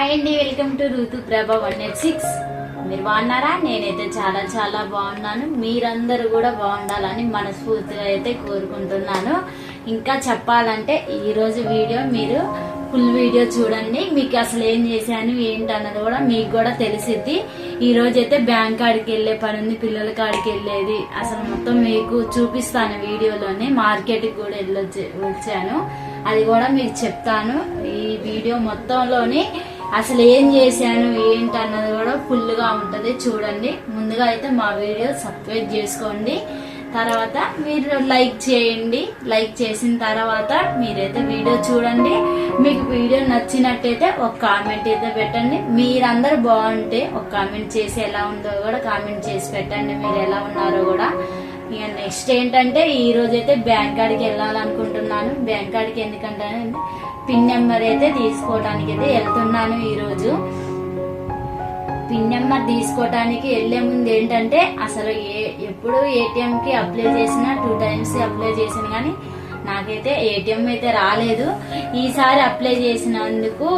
Hi అండి welcome to Ruthu Prabha one eight six మీరు బాగున్నారా? నేనైతే చాలా చాలా బాగున్నాను. మీరందరూ కూడా బాగుండాలని మనస్ఫూర్తిగా అయితే కోరుకుంటున్నాను. ఇంకా చెప్పాలంటే ఈరోజు వీడియో మీరు ఫుల్ వీడియో చూడండి. మీకు అసలు ఏం చేశాను ఏంటి అన్నది కూడా మీకు కూడా తెలిసిద్ది. ఈ రోజు అయితే బ్యాంక్ కాడికి వెళ్ళే పని ఉంది పిల్లల కాడికి వెళ్ళేది. అసలు మొత్తం మీకు చూపిస్తాను వీడియోలోనే. మార్కెట్కి కూడా వెళ్ళొచ్చు వచ్చాను. అది కూడా మీకు చెప్తాను. ఈ వీడియో మొత్తంలోని అసలు ఏం చేశాను ఏంటి అన్నది కూడా ఫుల్గా ఉంటుంది. చూడండి. ముందుగా అయితే మా వీడియో సబ్స్క్రైబ్ చేసుకోండి. తర్వాత మీరు లైక్ చేయండి. లైక్ చేసిన తర్వాత మీరైతే వీడియో చూడండి. మీకు వీడియో నచ్చినట్టయితే ఒక కామెంట్ అయితే పెట్టండి. మీరందరూ బాగుంటే ఒక కామెంట్ చేసి ఎలా ఉందో కూడా కామెంట్ చేసి పెట్టండి. మీరు ఎలా ఉన్నారో కూడా. ఇక నెక్స్ట్ ఏంటంటే ఈ బ్యాంక్ కాడికి వెళ్ళాలనుకుంటున్నాను బ్యాంక్ కాడికి ఎందుకంటే పిన్ నెంబర్ అయితే తీసుకోవడానికి అయితే వెళ్తున్నాను ఈరోజు. పిన్ నెంబర్ తీసుకోవడానికి వెళ్ళే ముందు ఏంటంటే అసలు ఏ ఎప్పుడు ఏటీఎంకి అప్లై చేసినా టూ టైమ్స్ అప్లై చేసిన కానీ నాకైతే ఏటీఎం అయితే రాలేదు. ఈసారి అప్లై చేసినందుకు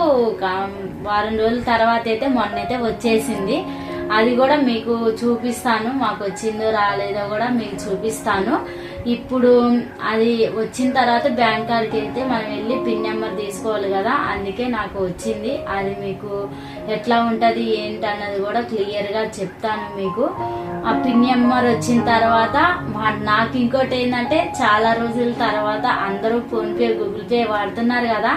వారం రోజుల తర్వాత అయితే మొన్నైతే వచ్చేసింది. అది కూడా మీకు చూపిస్తాను. మాకు వచ్చిందో రాలేదో కూడా మీకు చూపిస్తాను. ఇప్పుడు అది వచ్చిన తర్వాత బ్యాంక్ కాడికి వెళ్తే మనం వెళ్ళి పిన్ నెంబర్ తీసుకోవాలి కదా అందుకే నాకు వచ్చింది. అది మీకు ఎట్లా ఉంటుంది ఏంటి అన్నది కూడా క్లియర్గా చెప్తాను మీకు. ఆ పిన్ నెంబర్ వచ్చిన తర్వాత నాకు ఇంకోటి ఏంటంటే చాలా రోజుల తర్వాత అందరూ ఫోన్పే గూగుల్ పే వాడుతున్నారు కదా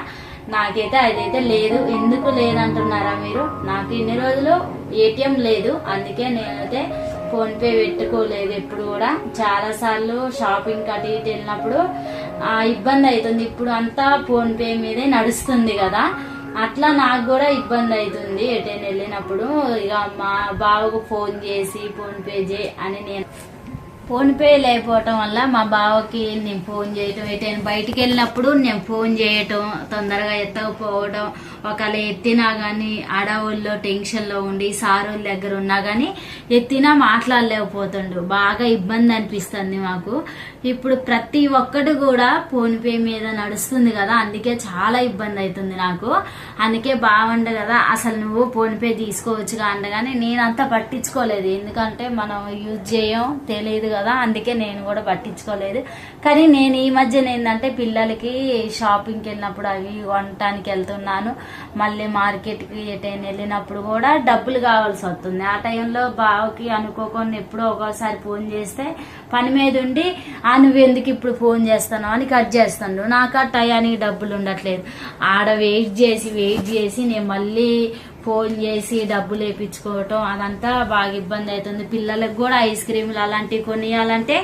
నాకైతే అదైతే లేదు. ఎందుకు లేదంటున్నారా మీరు? నాకు ఇన్ని రోజులు ఏటీఎం లేదు. అందుకే నేనైతే ఫోన్ పే పెట్టుకోలేదు ఎప్పుడు కూడా. చాలా సార్లు షాపింగ్ అటు ఇటు వెళ్ళినప్పుడు ఆ, ఇబ్బంది అవుతుంది. ఇప్పుడు అంతా ఫోన్ పే మీదే నడుస్తుంది కదా. అట్లా నాకు కూడా ఇబ్బంది అవుతుంది ఎటైనా వెళ్ళినప్పుడు. ఇక మా బావకు ఫోన్ చేసి ఫోన్ పే అని నేను ఫోన్ పే లేకపోవటం వల్ల మా బావకి నేను ఫోన్ చేయటం ఎటైనా బయటికి వెళ్ళినప్పుడు నేను ఫోన్ చేయటం తొందరగా ఎత్తకపోవడం ఒకవేళ ఎత్తినా కానీ అడవుల్లో టెన్షన్లో ఉండి ఉండి సారోళ్ళ దగ్గర ఉన్నా కానీ ఎత్తినా మాట్లాడలేకపోతుండు. బాగా ఇబ్బంది అనిపిస్తుంది మాకు. ఇప్పుడు ప్రతి ఒక్కటి కూడా ఫోన్పే మీద నడుస్తుంది కదా అందుకే చాలా ఇబ్బంది అవుతుంది నాకు. అందుకే బాగుండు కదా అసలు నువ్వు ఫోన్పే తీసుకోవచ్చుగా అండగానే నేను అంత పట్టించుకోలేదు. ఎందుకంటే మనం యూజ్ చేయం తెలియదు కదా అందుకే నేను కూడా పట్టించుకోలేదు. కానీ నేను ఈ మధ్యన ఏంటంటే పిల్లలకి షాపింగ్కి వెళ్ళినప్పుడు అవి కొనటానికి వెళ్తున్నాను. మళ్ళీ మార్కెట్కి ఎటైనా వెళ్ళినప్పుడు కూడా డబ్బులు కావాల్సి వస్తుంది. ఆ టైంలో బావకి అనుకోకుండా ఎప్పుడో ఒక్కోసారి ఫోన్ చేస్తే పని మీద ఉండి ఆ నువ్వు ఎందుకు ఇప్పుడు ఫోన్ చేస్తాను అని కట్ చేస్తాను నాకు ఆ టయానికి డబ్బులు ఉండట్లేదు. ఆడ వెయిట్ చేసి వెయిట్ చేసి నేను మళ్ళీ ఫోన్ చేసి డబ్బులు వేయించుకోవటం అదంతా బాగా ఇబ్బంది అవుతుంది. పిల్లలకు కూడా ఐస్ క్రీములు అలాంటివి కొనియాలంటే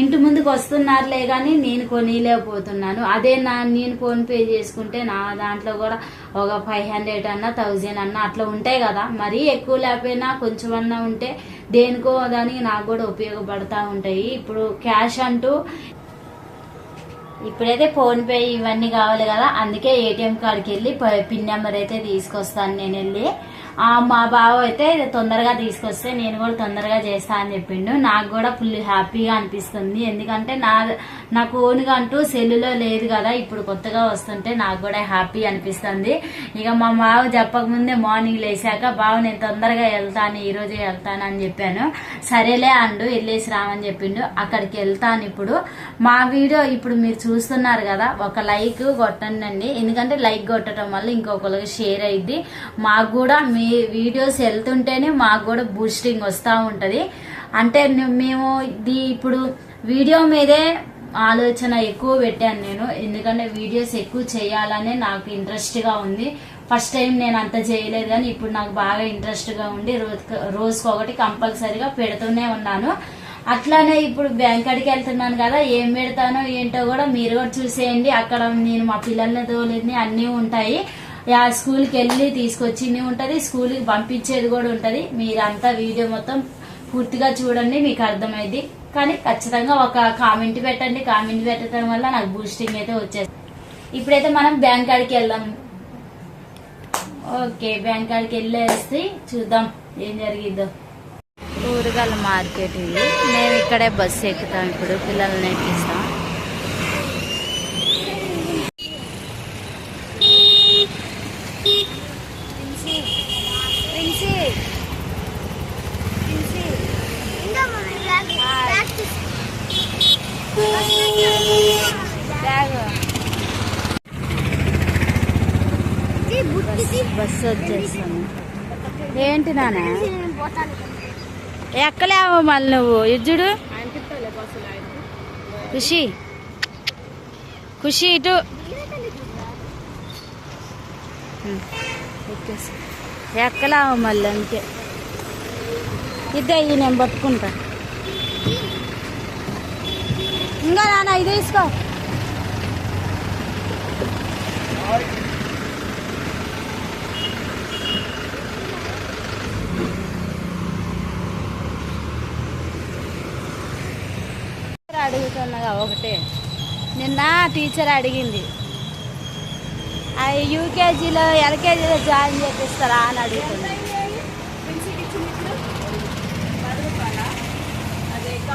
ఇంటి ముందుకు వస్తున్నారులే కానీ నేను కొనియలేకపోతున్నాను. అదే నా నేను ఫోన్ పే చేసుకుంటే నా దాంట్లో కూడా ఒక ఫైవ్ హండ్రెడ్ అన్నా థౌజండ్ అన్నా అట్లా ఉంటాయి కదా. మరీ ఎక్కువ లేకపోయినా కొంచెం అన్నా ఉంటే దేనికో దానికి నాకు కూడా ఉపయోగపడతా ఉంటాయి. ఇప్పుడు క్యాష్ అంటూ ఇప్పుడైతే ఫోన్ పే ఇవన్నీ కావాలి కదా అందుకే ఏటీఎం కార్డ్కి వెళ్ళి పిన్ నెంబర్ అయితే తీసుకొస్తాను నేను వెళ్ళి మా బావ అయితే తొందరగా తీసుకొస్తే నేను కూడా తొందరగా చేస్తా అని చెప్పిండు. నాకు కూడా ఫుల్ హ్యాపీగా అనిపిస్తుంది. ఎందుకంటే నా నాకు ఓన్గా అంటూ సెల్లులో లేదు కదా. ఇప్పుడు కొత్తగా వస్తుంటే నాకు కూడా హ్యాపీ అనిపిస్తుంది. ఇక మా బావ చెప్పకముందే మార్నింగ్ లేచాక బావ నేను తొందరగా వెళ్తాను ఈ రోజే వెళ్తాను అని చెప్పాను. సరేలే అండు. వెళ్ళేసి రామని చెప్పిండు. అక్కడికి వెళ్తాను ఇప్పుడు. మా వీడియో ఇప్పుడు మీరు చూస్తున్నారు కదా ఒక లైక్ కొట్టండి ఎందుకంటే లైక్ కొట్టడం వల్ల ఇంకొకరికి షేర్ అయింది మాకు కూడా మీ వీడియోస్ వెళ్తుంటేనే మాకు కూడా బూస్టింగ్ వస్తూ ఉంటుంది. అంటే మేము ఇది ఇప్పుడు వీడియో మీదే ఆలోచన ఎక్కువ పెట్టాను నేను. ఎందుకంటే వీడియోస్ ఎక్కువ చేయాలనే నాకు ఇంట్రెస్ట్గా ఉంది. ఫస్ట్ టైం నేను అంత చేయలేదు కానీ ఇప్పుడు నాకు బాగా ఇంట్రెస్ట్గా ఉండి రోజు రోజుకొకటి కంపల్సరీగా పెడుతూనే ఉన్నాను. అట్లానే ఇప్పుడు బ్యాంక్ కాడికి వెళ్తున్నాను కదా ఏం పెడతానో ఏంటో కూడా మీరు కూడా చూసేయండి. అక్కడ నేను మా పిల్లల్ని తోలేది అన్నీ ఉంటాయి. ఆ స్కూల్కి వెళ్ళి తీసుకొచ్చింది ఉంటుంది స్కూల్కి పంపించేది కూడా ఉంటుంది. మీరంతా వీడియో మొత్తం పూర్తిగా చూడండి మీకు అర్థమైంది కానీ ఖచ్చితంగా ఒక కామెంట్ పెట్టండి. కామెంట్ పెట్టడం వల్ల నాకు బూస్టింగ్ అయితే వచ్చేది ఇప్పుడైతే మనం బ్యాంక్ కాడికి వెళ్దాం. ఓకే బ్యాంక్ కాడికి వెళ్ళేసి చూద్దాం ఏం జరిగిద్దో. కూరగాయల మార్కెట్ ఇది. మేము ఇక్కడే బస్సు ఎక్కుతాం ఇప్పుడు పిల్లల్ని ఎక్కిస్తాం. బస్సు వచ్చేస్తాను ఏంటి నాన్న? ఎక్కలేవు మళ్ళీ నువ్వు. ఇజ్జుడు ఖుషి. ఖుషి ఇటు. ఎక్కలేవు మళ్ళీ అంతే ఇదే నేను పట్టుకుంటా. ఇంకా నాన్న ఇది తీసుకో. అడుగుతున్నగా ఒకటే. నిన్న టీచర్ అడిగింది. అది యూకేజీలో ఎల్కేజీలో జాయిన్ చేపిస్తారా? అని అడుగుతుంది అదే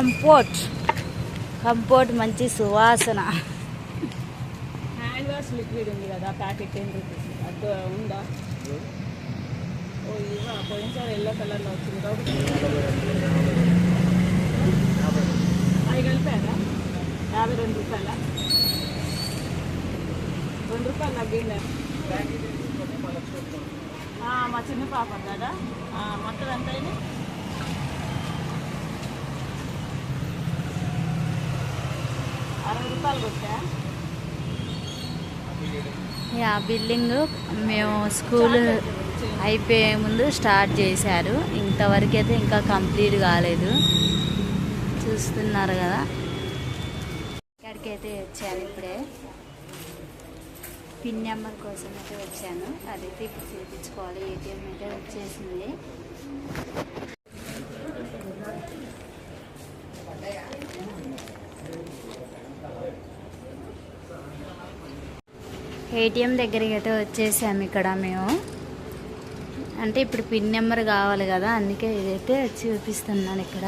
కంపోర్ట్ కంపోర్ట్ మంచి సువాసన. హ్యాండ్ వాష్ లిక్విడ్ ఉంది కదా ప్యాకెట్ టెన్ రూపీస్. అది ఉందా? ఓ ఇవా పోయినసారి ఎల్లో కలర్లో వచ్చింది కాబట్టి. అవి కలిపారా? యాభై రెండు రూపాయల? రెండు రూపాయలు తగ్గిందా మా చిన్న పాప కదా. మొత్తం ఎంత అయింది? యా బిల్డింగ్ మేము స్కూల్ అయిపోయే ముందు స్టార్ట్ చేశారు. ఇంతవరకు అయితే ఇంకా కంప్లీట్ కాలేదు. చూస్తున్నారు కదా. ఇక్కడికైతే వచ్చాను ఇప్పుడే. పిన్ నెంబర్ కోసం అయితే వచ్చాను. అదైతే ఇప్పుడు చేయించుకోవాలి ఏటీఎం అయితే వచ్చేసింది. ఏటీఎం దగ్గరికి అయితే వచ్చేసాము ఇక్కడ మేము. అంటే ఇప్పుడు పిన్ నెంబర్ కావాలి కదా అందుకే ఇదైతే చూపిస్తున్నాను ఇక్కడ.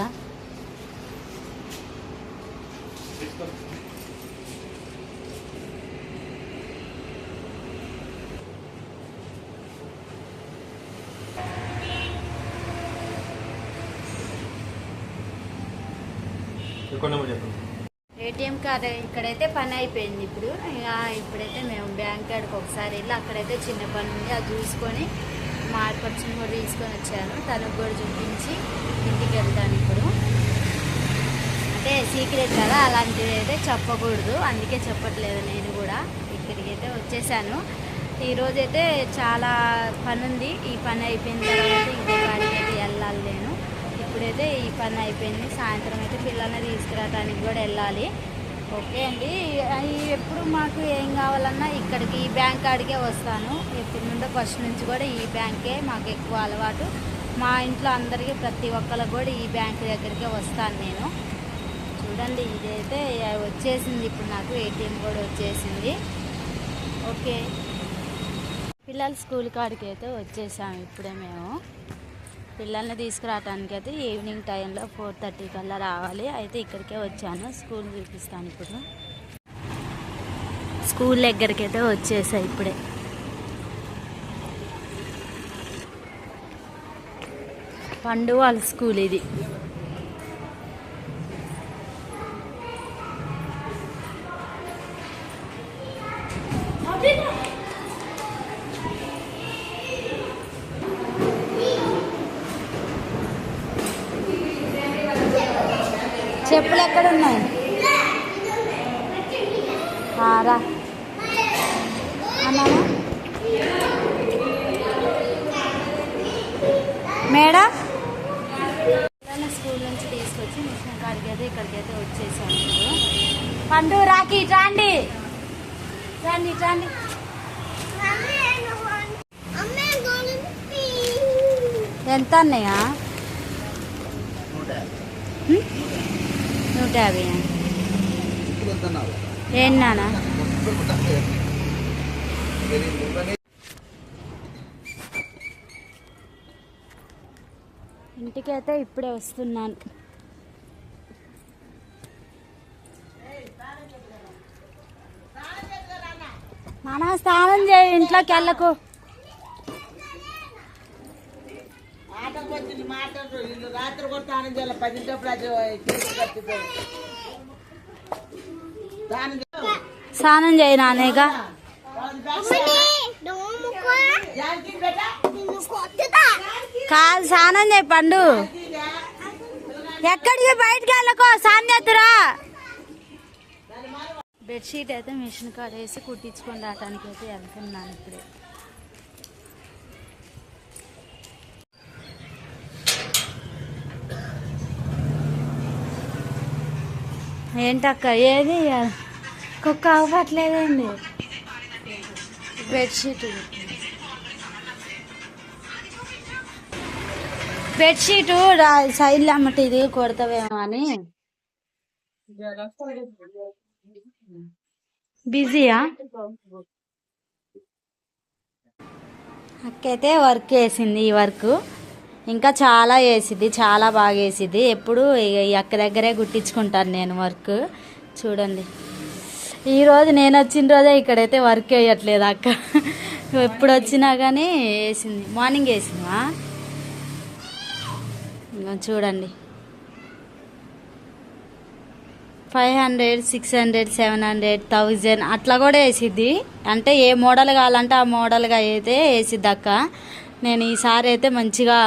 చెప్పండి. ఏటీఎం కార్డ్ ఇక్కడైతే పని అయిపోయింది ఇప్పుడు. ఇప్పుడైతే మేము బ్యాంక్ కాడికి ఒకసారి వెళ్ళి అక్కడైతే చిన్న పని ఉంది అది చూసుకొని మా ఆడపడుచుని కూడా తీసుకొని వచ్చాను. తనకు కూడా చూపించి ఇంటికి వెళ్తాను ఇప్పుడు. అంటే సీక్రెట్ కదా అలాంటివి అయితే చెప్పకూడదు. అందుకే చెప్పట్లేదు నేను కూడా. ఇక్కడికి అయితే వచ్చేసాను. ఈరోజైతే చాలా పని ఉంది. ఈ పని అయిపోయిన తర్వాత ఇంకో కాడికి అయితే వెళ్ళాలి నేను. ఇప్పుడైతే ఈ పని అయిపోయింది. సాయంత్రం అయితే పిల్లల్ని తీసుకురావడానికి కూడా వెళ్ళాలి. ఓకే అండి. ఎప్పుడు మాకు ఏం కావాలన్నా ఇక్కడికి ఈ బ్యాంక్ కాడికే వస్తాను. ఎప్పటి నుండో ఫస్ట్ నుంచి కూడా ఈ బ్యాంకే మాకు ఎక్కువ అలవాటు. మా ఇంట్లో అందరికీ ప్రతి ఒక్కరికి కూడా ఈ బ్యాంక్ దగ్గరికే వస్తాను నేను. చూడండి ఇదైతే వచ్చేసింది. ఇప్పుడు నాకు ఏటీఎం కూడా వచ్చేసింది. ఓకే. పిల్లలు స్కూల్ కాడికి అయితే వచ్చేసాము ఇప్పుడే మేము. పిల్లల్ని తీసుకురావడానికి అయితే ఈవినింగ్ టైంలో ఫోర్ థర్టీ కల్లా రావాలి. అయితే ఇక్కడికే వచ్చాను. స్కూల్ చూపిస్తాను ఇప్పుడు. స్కూల్ దగ్గరికి అయితే వచ్చేసా ఇప్పుడే. పండు వాళ్ళ స్కూల్ ఇది. ఎక్కడ ఉన్నాయి మేడం? స్కూల్ నుంచి తీసుకొచ్చి మిషన్ కాడికి అయితే ఇక్కడికి అయితే వచ్చేసాను. పండు రాకి ఇట్రాండి ఇట్రాండి ఇట్రాండి ఎంత అన్నయ్యా? నూట యాభై ఏం నానా? ఇంటికైతే ఇప్పుడే వస్తున్నాను. నానా స్నానం చేయి ఇంట్లోకి వెళ్ళకు. రాత్రి కూడా స్నానం చేయాలి. పదింటప్పుడు అది కట్టిపోయి స్నానం చేయాలి. స్నానం చేయి నానేగా జానకి బేటా కాదు స్నానం చేయి పండు. ఎక్కడికి? బయటకు వెళ్ళకో. స్నానం చేస్తురా. బెడ్షీట్ అయితే మిషన్ కాడ వేసి కుట్టించుకొని రావడానికి అయితే వెళ్తున్నాను ఇప్పుడు. ఏంటక్క ఏది? కుక్క అవ్వట్లేదండి. బెడ్షీట్ బెడ్షీట్ సైడ్ అమ్మట ఇది కొడతావేమో అని. బిజీయా అక్కైతే వర్క్ వేసింది ఈ వర్క్ ఇంకా చాలా వేసిద్ది చాలా బాగా వేసిద్ది. ఎప్పుడు ఈ అక్క దగ్గరే గుట్టించుకుంటాను నేను వర్క్. చూడండి. ఈరోజు నేను వచ్చిన రోజే ఇక్కడైతే వర్క్ వేయట్లేదు అక్క. ఎప్పుడు వచ్చినా కానీ వేసింది. మార్నింగ్ వేసిందా? చూడండి. Five hundred six hundred seven hundred thousand అట్లా కూడా వేసిద్ది. అంటే ఏ మోడల్ కావాలంటే ఆ మోడల్గా అయితే వేసిద్ది అక్క. నేను ఈసారి అయితే మంచిగా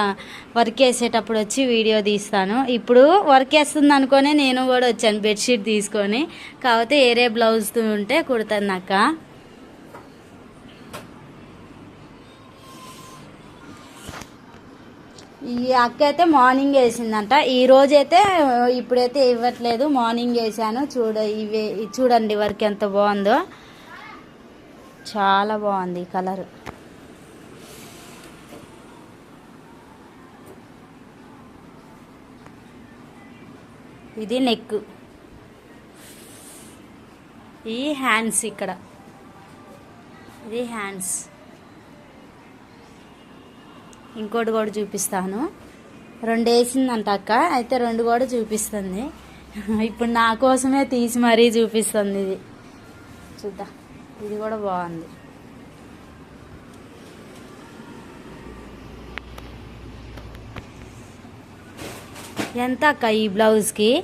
వర్క్ వేసేటప్పుడు వచ్చి వీడియో తీస్తాను. ఇప్పుడు వర్క్ వేస్తుంది అనుకొని నేను కూడా వచ్చాను బెడ్షీట్ తీసుకొని. కాకపోతే ఏరే బ్లౌజ్ ఉంటే కుడతాను అక్క. ఈ అక్క అయితే మార్నింగ్ వేసిందంట. ఈ రోజైతే ఇప్పుడైతే ఇవ్వట్లేదు. మార్నింగ్ వేసాను. చూడ ఇవే చూడండి వర్క్ ఎంత బాగుందో. చాలా బాగుంది కలర్. ఇది నెక్ ఈ హ్యాండ్స్ ఇక్కడ. ఇది హ్యాండ్స్ ఇంకోటి కూడా చూపిస్తాను. రెండు వేసిందంట అక్క. అయితే రెండు కూడా చూపిస్తుంది. ఇప్పుడు నా కోసమే తీసి మరీ చూపిస్తుంది ఇది. చూద్దాం. ఇది కూడా బాగుంది. ఎంత అక్క ఈ బ్లౌజ్కి?